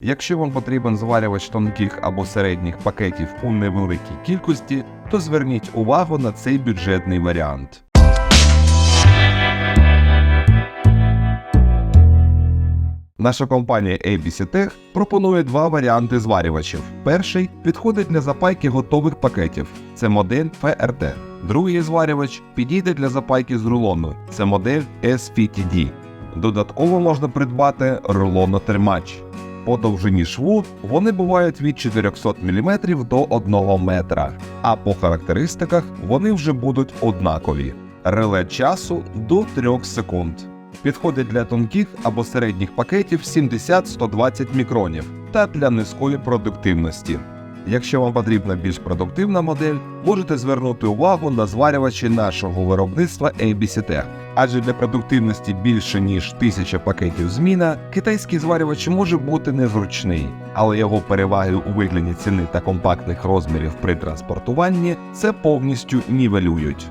Якщо вам потрібен зварювач тонких або середніх пакетів у невеликій кількості, то зверніть увагу на цей бюджетний варіант. Наша компанія ABC Tech пропонує два варіанти зварювачів. Перший підходить для запайки готових пакетів. Це модель FRT. Другий зварювач підійде для запайки з рулону. Це модель SVTD. Додатково можна придбати рулонотримач. По довжині шву вони бувають від 400 мм до 1 метра, а по характеристиках вони вже будуть однакові. Реле часу до 3 секунд. Підходить для тонких або середніх пакетів 70-120 мікронів та для низької продуктивності. Якщо вам потрібна більш продуктивна модель, можете звернути увагу на зварювачі нашого виробництва ABCT. Адже для продуктивності більше ніж 1000 пакетів зміна, китайський зварювач може бути незручний, але його переваги у вигляді ціни та компактних розмірів при транспортуванні це повністю нівелюють.